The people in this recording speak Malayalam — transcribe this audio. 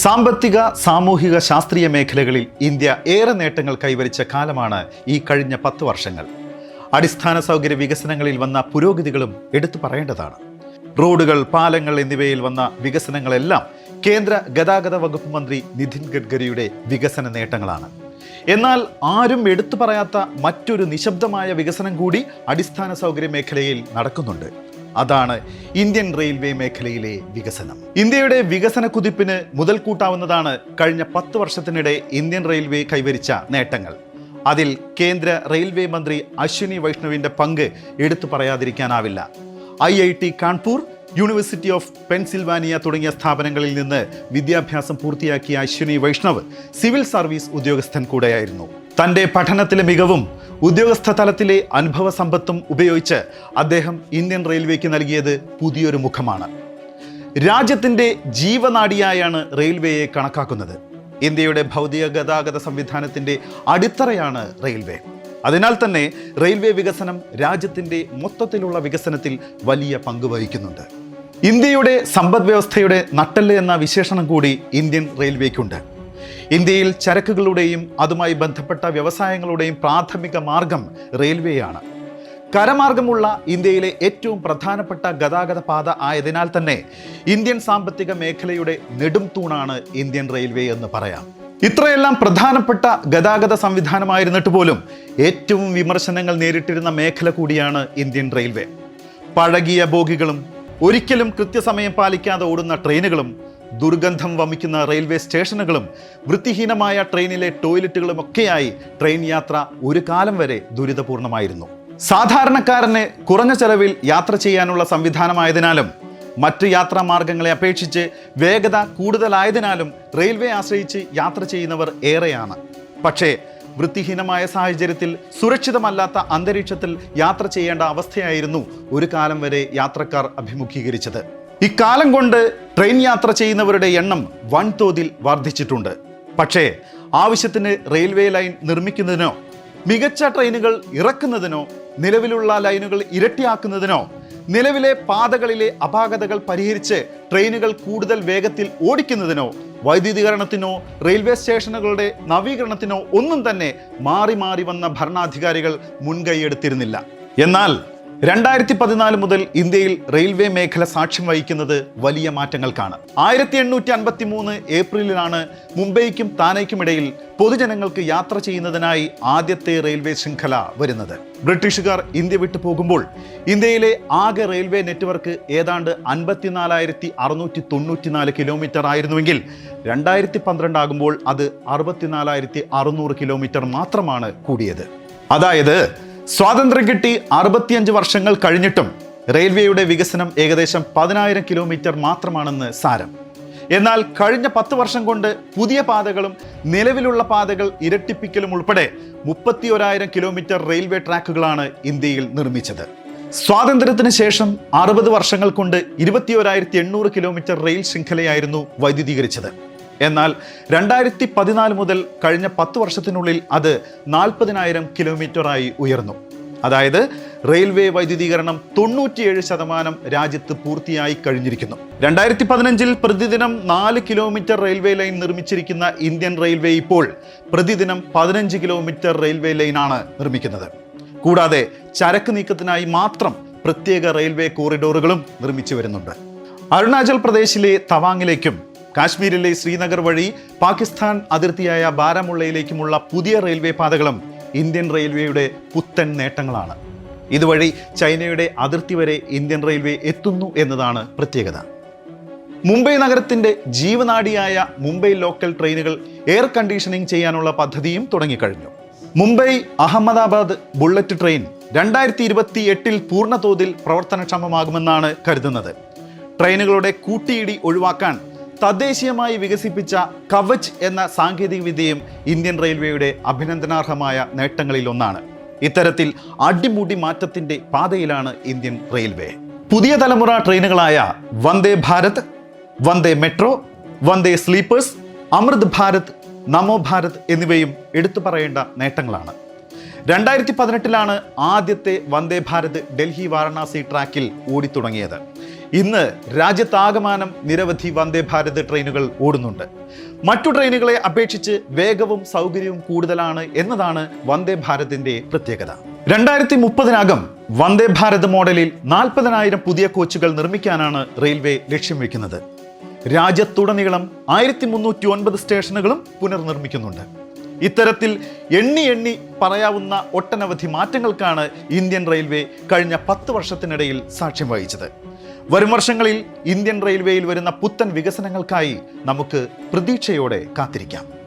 സാമ്പത്തിക സാമൂഹിക ശാസ്ത്രീയ മേഖലകളിൽ ഇന്ത്യ ഏറെ നേട്ടങ്ങൾ കൈവരിച്ച കാലമാണ് ഈ കഴിഞ്ഞ പത്ത് വർഷങ്ങൾ. അടിസ്ഥാന സൗകര്യ വികസനങ്ങളിൽ വന്ന പുരോഗതികളും എടുത്തു പറയേണ്ടതാണ്. റോഡുകൾ പാലങ്ങൾ എന്നിവയിൽ വന്ന വികസനങ്ങളെല്ലാം കേന്ദ്ര ഗതാഗത വകുപ്പ് മന്ത്രി നിതിൻ ഗഡ്കരിയുടെ വികസന നേട്ടങ്ങളാണ്. എന്നാൽ ആരും എടുത്തു പറയാത്ത മറ്റൊരു നിശബ്ദമായ വികസനം കൂടി അടിസ്ഥാന സൗകര്യ മേഖലയിൽ നടക്കുന്നുണ്ട്. അതാണ് ഇന്ത്യൻ റെയിൽവേ മേഖലയിലെ വികസനം. ഇന്ത്യയുടെ വികസന കുതിപ്പിന് മുതൽക്കൂട്ടാവുന്നതാണ് കഴിഞ്ഞ പത്ത് വർഷത്തിനിടെ ഇന്ത്യൻ റെയിൽവേ കൈവരിച്ച നേട്ടങ്ങൾ. അതിൽ കേന്ദ്ര റെയിൽവേ മന്ത്രി അശ്വിനി വൈഷ്ണവിന്റെ പങ്ക് എടുത്തു പറയാതിരിക്കാനാവില്ല. I I T Kanpur university of Pennsylvania തുടങ്ങിയ സ്ഥാപനങ്ങളിൽ നിന്ന് വിദ്യാഭ്യാസം പൂർത്തിയാക്കിയ അശ്വിനി വൈഷ്ണവ് സിവിൽ സർവീസ് ഉദ്യോഗസ്ഥൻ കൂടെയായിരുന്നു. തന്റെ പഠനത്തിലെ മികവും ഉദ്യോഗസ്ഥ തലത്തിലെ അനുഭവ സമ്പത്തും ഉപയോഗിച്ച് അദ്ദേഹം ഇന്ത്യൻ റെയിൽവേക്ക് നൽകിയത് പുതിയൊരു മുഖമാണ്. രാജ്യത്തിന്റെ ജീവനാടിയായാണ് റെയിൽവേയെ കണക്കാക്കുന്നത്. ഇന്ത്യയുടെ ഭൗതിക ഗതാഗത സംവിധാനത്തിന്റെ അടിത്തറയാണ് റെയിൽവേ. അതിനാൽ തന്നെ റെയിൽവേ വികസനം രാജ്യത്തിന്റെ മൊത്തത്തിലുള്ള വികസനത്തിൽ വലിയ പങ്ക് വഹിക്കുന്നുണ്ട്. ഇന്ത്യയുടെ സമ്പദ് വ്യവസ്ഥയുടെ നട്ടെല്ല് എന്ന വിശേഷണം കൂടി ഇന്ത്യൻ റെയിൽവേക്കുണ്ട്. ഇന്ത്യയിൽ ചരക്കുകളുടെയും അതുമായി ബന്ധപ്പെട്ട വ്യവസായങ്ങളുടെയും പ്രാഥമിക മാർഗം റെയിൽവേയാണ്. കരമാർഗമുള്ള ഇന്ത്യയിലെ ഏറ്റവും പ്രധാനപ്പെട്ട ഗതാഗത പാത ആയതിനാൽ തന്നെ ഇന്ത്യൻ സാമ്പത്തിക മേഖലയുടെ നെടും തൂണാണ് ഇന്ത്യൻ റെയിൽവേ എന്ന് പറയാം. ഇത്രയെല്ലാം പ്രധാനപ്പെട്ട ഗതാഗത സംവിധാനമായിരുന്നിട്ട് പോലും ഏറ്റവും വിമർശനങ്ങൾ നേരിട്ടിരുന്ന മേഖല കൂടിയാണ് ഇന്ത്യൻ റെയിൽവേ. പഴകിയ ബോഗികളും ഒരിക്കലും കൃത്യസമയം പാലിക്കാതെ ഓടുന്ന ട്രെയിനുകളും ദുർഗന്ധം വമിക്കുന്ന റെയിൽവേ സ്റ്റേഷനുകളും വൃത്തിഹീനമായ ട്രെയിനിലെ ടോയ്ലറ്റുകളും ഒക്കെയായി ട്രെയിൻ യാത്ര ഒരു കാലം വരെ ദുരിതപൂർണമായിരുന്നു. സാധാരണക്കാരന് കുറഞ്ഞ ചെലവിൽ യാത്ര ചെയ്യാനുള്ള സംവിധാനമായതിനാലും മറ്റ് യാത്രാ മാർഗങ്ങളെ അപേക്ഷിച്ച് വേഗത കൂടുതലായതിനാലും റെയിൽവേ ആശ്രയിച്ച് യാത്ര ചെയ്യുന്നവർ ഏറെയാണ്. പക്ഷേ വൃത്തിഹീനമായ സാഹചര്യത്തിൽ സുരക്ഷിതമല്ലാത്ത അന്തരീക്ഷത്തിൽ യാത്ര ചെയ്യേണ്ട അവസ്ഥയായിരുന്നു ഒരു കാലം വരെ യാത്രക്കാർ അഭിമുഖീകരിച്ചത്. ഇക്കാലം കൊണ്ട് ട്രെയിൻ യാത്ര ചെയ്യുന്നവരുടെ എണ്ണം വൻതോതിൽ വർദ്ധിച്ചിട്ടുണ്ട്. പക്ഷേ ആവശ്യത്തിന് റെയിൽവേ ലൈൻ നിർമ്മിക്കുന്നതിനോ മികച്ച ട്രെയിനുകൾ ഇറക്കുന്നതിനോ നിലവിലുള്ള ലൈനുകൾ ഇരട്ടിയാക്കുന്നതിനോ നിലവിലെ പാതകളിലെ അപാകതകൾ പരിഹരിച്ച് ട്രെയിനുകൾ കൂടുതൽ വേഗത്തിൽ ഓടിക്കുന്നതിനോ വൈദ്യുതീകരണത്തിനോ റെയിൽവേ സ്റ്റേഷനുകളുടെ നവീകരണത്തിനോ ഒന്നും തന്നെ മാറി മാറി വന്ന ഭരണാധികാരികൾ മുൻകൈയെടുത്തിരുന്നില്ല. എന്നാൽ രണ്ടായിരത്തി പതിനാല് മുതൽ ഇന്ത്യയിൽ റെയിൽവേ മേഖല സാക്ഷ്യം വഹിക്കുന്നത് വലിയ മാറ്റങ്ങൾക്കാണ്. ആയിരത്തി എണ്ണൂറ്റി അൻപത്തി മൂന്ന് ഏപ്രിലിലാണ് മുംബൈക്കും താനയ്ക്കുമിടയിൽ പൊതുജനങ്ങൾക്ക് യാത്ര ചെയ്യുന്നതിനായി ആദ്യത്തെ റെയിൽവേ ശൃംഖല വരുന്നത്. ബ്രിട്ടീഷുകാർ ഇന്ത്യ വിട്ടു പോകുമ്പോൾ ഇന്ത്യയിലെ ആകെ റെയിൽവേ നെറ്റ്വർക്ക് ഏതാണ്ട് അൻപത്തിനാലായിരത്തി അറുന്നൂറ്റി തൊണ്ണൂറ്റിനാല് കിലോമീറ്റർ ആയിരുന്നുവെങ്കിൽ രണ്ടായിരത്തി പന്ത്രണ്ട് ആകുമ്പോൾ അത് അറുപത്തിനാലായിരത്തി അറുന്നൂറ് കിലോമീറ്റർ മാത്രമാണ് കൂടിയത്. അതായത് സ്വാതന്ത്ര്യം കിട്ടി അറുപത്തിയഞ്ച് വർഷങ്ങൾ കഴിഞ്ഞിട്ടും റെയിൽവേയുടെ വികസനം ഏകദേശം പതിനായിരം കിലോമീറ്റർ മാത്രമാണെന്ന് സാരം. എന്നാൽ കഴിഞ്ഞ പത്ത് വർഷം കൊണ്ട് പുതിയ പാതകളും നിലവിലുള്ള പാതകൾ ഇരട്ടിപ്പിക്കലും ഉൾപ്പെടെ മുപ്പത്തി ഒരായിരം കിലോമീറ്റർ റെയിൽവേ ട്രാക്കുകളാണ് ഇന്ത്യയിൽ നിർമ്മിച്ചത്. സ്വാതന്ത്ര്യത്തിന് ശേഷം അറുപത് വർഷങ്ങൾ കൊണ്ട് ഇരുപത്തി ഒരായിരത്തി എണ്ണൂറ് കിലോമീറ്റർ റെയിൽ ശൃംഖലയായിരുന്നു വൈദ്യുതീകരിച്ചത്. എന്നാൽ രണ്ടായിരത്തി പതിനാല് മുതൽ കഴിഞ്ഞ പത്ത് വർഷത്തിനുള്ളിൽ അത് നാൽപ്പതിനായിരം കിലോമീറ്ററായി ഉയർന്നു. അതായത് റെയിൽവേ വൈദ്യുതീകരണം തൊണ്ണൂറ്റിയേഴ് ശതമാനം രാജ്യത്ത് പൂർത്തിയായി കഴിഞ്ഞിരിക്കുന്നു. രണ്ടായിരത്തി പതിനഞ്ചിൽ പ്രതിദിനം നാല് കിലോമീറ്റർ റെയിൽവേ ലൈൻ നിർമ്മിച്ചിരിക്കുന്ന ഇന്ത്യൻ റെയിൽവേ ഇപ്പോൾ പ്രതിദിനം പതിനഞ്ച് കിലോമീറ്റർ റെയിൽവേ ലൈനാണ് നിർമ്മിക്കുന്നത്. കൂടാതെ ചരക്ക് നീക്കത്തിനായി മാത്രം പ്രത്യേക റെയിൽവേ കോറിഡോറുകളും നിർമ്മിച്ചു വരുന്നുണ്ട്. അരുണാചൽ പ്രദേശിലെ തവാങ്ങിലേക്കും കാശ്മീരിലെ ശ്രീനഗർ വഴി പാകിസ്ഥാൻ അതിർത്തിയായ ബാരാമുള്ളയിലേക്കുമുള്ള പുതിയ റെയിൽവേ പാതകളും ഇന്ത്യൻ റെയിൽവേയുടെ പുത്തൻ നേട്ടങ്ങളാണ്. ഇതുവഴി ചൈനയുടെ അതിർത്തി വരെ ഇന്ത്യൻ റെയിൽവേ എത്തുന്നു എന്നതാണ് പ്രത്യേകത. മുംബൈ നഗരത്തിന്റെ ജീവനാടിയായ മുംബൈ ലോക്കൽ ട്രെയിനുകൾ എയർ കണ്ടീഷനിങ് ചെയ്യാനുള്ള പദ്ധതിയും തുടങ്ങിക്കഴിഞ്ഞു. മുംബൈ അഹമ്മദാബാദ് ബുള്ളറ്റ് ട്രെയിൻ രണ്ടായിരത്തി ഇരുപത്തി എട്ടിൽ പൂർണതോതിൽ പ്രവർത്തനക്ഷമമാകുമെന്നാണ് കരുതുന്നത്. ട്രെയിനുകളുടെ കൂട്ടിയിടി ഒഴിവാക്കാൻ തദ്ദേശീയമായി വികസിപ്പിച്ച കവച് എന്ന സാങ്കേതിക വിദ്യയും ഇന്ത്യൻ റെയിൽവേയുടെ അഭിനന്ദനാർഹമായ നേട്ടങ്ങളിൽ ഒന്നാണ്. ഇത്തരത്തിൽ അടിമുടി മാറ്റത്തിന്റെ പാതയിലാണ് ഇന്ത്യൻ റെയിൽവേ. പുതിയ തലമുറ ട്രെയിനുകളായ വന്ദേ ഭാരത് വന്ദേ മെട്രോ വന്ദേ സ്ലീപ്പേഴ്സ് അമൃത് ഭാരത് നമോ ഭാരത് എന്നിവയും എടുത്തു പറയേണ്ട നേട്ടങ്ങളാണ്. രണ്ടായിരത്തി പതിനെട്ടിലാണ് ആദ്യത്തെ വന്ദേ ഭാരത് ഡൽഹി വാരണാസി ട്രാക്കിൽ ഓടിത്തുടങ്ങിയത്. ഇന്ന് രാജ്യത്താകമാനം നിരവധി വന്ദേ ഭാരത് ട്രെയിനുകൾ ഓടുന്നുണ്ട്. മറ്റു ട്രെയിനുകളെ അപേക്ഷിച്ച് വേഗവും സൗകര്യവും കൂടുതലാണ് എന്നതാണ് വന്ദേ ഭാരതിന്റെ പ്രത്യേകത. രണ്ടായിരത്തി മുപ്പതിനകം വന്ദേ ഭാരത് മോഡലിൽ നാൽപ്പതിനായിരം പുതിയ കോച്ചുകൾ നിർമ്മിക്കാനാണ് റെയിൽവേ ലക്ഷ്യം വെക്കുന്നത്. രാജ്യത്തുടനീളം ആയിരത്തി മുന്നൂറ്റി ഒൻപത് സ്റ്റേഷനുകളും പുനർനിർമ്മിക്കുന്നുണ്ട്. ഇത്തരത്തിൽ എണ്ണി എണ്ണി പറയാവുന്ന ഒട്ടനവധി മാറ്റങ്ങൾക്കാണ് ഇന്ത്യൻ റെയിൽവേ കഴിഞ്ഞ പത്ത് വർഷത്തിനിടയിൽ സാക്ഷ്യം വഹിച്ചത്. വരും വർഷങ്ങളിൽ ഇന്ത്യൻ റെയിൽവേയിൽ വരുന്ന പുത്തൻ വികസനങ്ങൾക്കായി നമുക്ക് പ്രതീക്ഷയോടെ കാത്തിരിക്കാം.